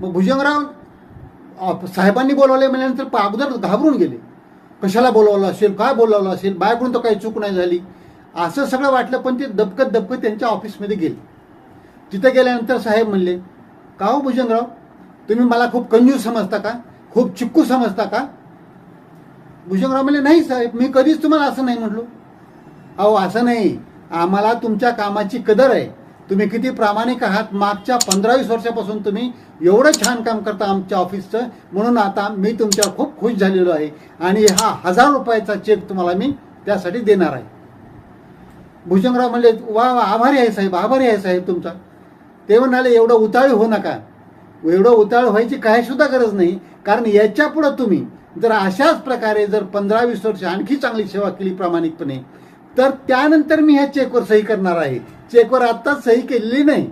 मग भुजंगराव आप- साहेबांनी बोलावले म्हणल्यानंतर अगोदर घाबरून गेले. कशाला बोलावलं असेल? काय बोलावलं असेल? बायकडून तर काही चूक नाही झाली. असं सगळं वाटलं पण ते दबकत दबकत त्यांच्या ऑफिसमध्ये गेले. तिथे गेल्यानंतर साहेब म्हणले का हो भुजंगराव? तुम्ही मला खूप कंजूस समजता का? खूप चिक्कू समजता का? भुजंगराव म्हणले नाही साहेब मी कधीच तुम्हाला असं नाही म्हटलो. अहो असं नाही. आम्हाला तुमच्या कामाची कदर आहे. तुम्ही किती प्रामाणिक आहात? मागच्या पंधरा वीस वर्षापासून तुम्ही एवढं छान काम करता आमच्या ऑफिसचं. म्हणून आता मी तुमच्यावर खूप खुश झालेलो आहे. आणि हा हजार रुपयाचा चेक तुम्हाला मी त्यासाठी देणार आहे. भुजंगराव म्हणले वा वा आभारी आहे साहेब आभारी आहे साहेब तुमचा. ते म्हणाले एवढं उताळी होऊ नका. एवढं उताळ व्हायची काही सुद्धा गरज नाही. कारण याच्या पुढं तुम्ही जर अशाच प्रकारे जर पंधरा वीस वर्ष आणखी चांगली सेवा केली प्रामाणिकपणे तर त्यानंतर मी ह्या चेकवर सही करणार आहे. चेकवर आत्ताच सही केलेली नाही.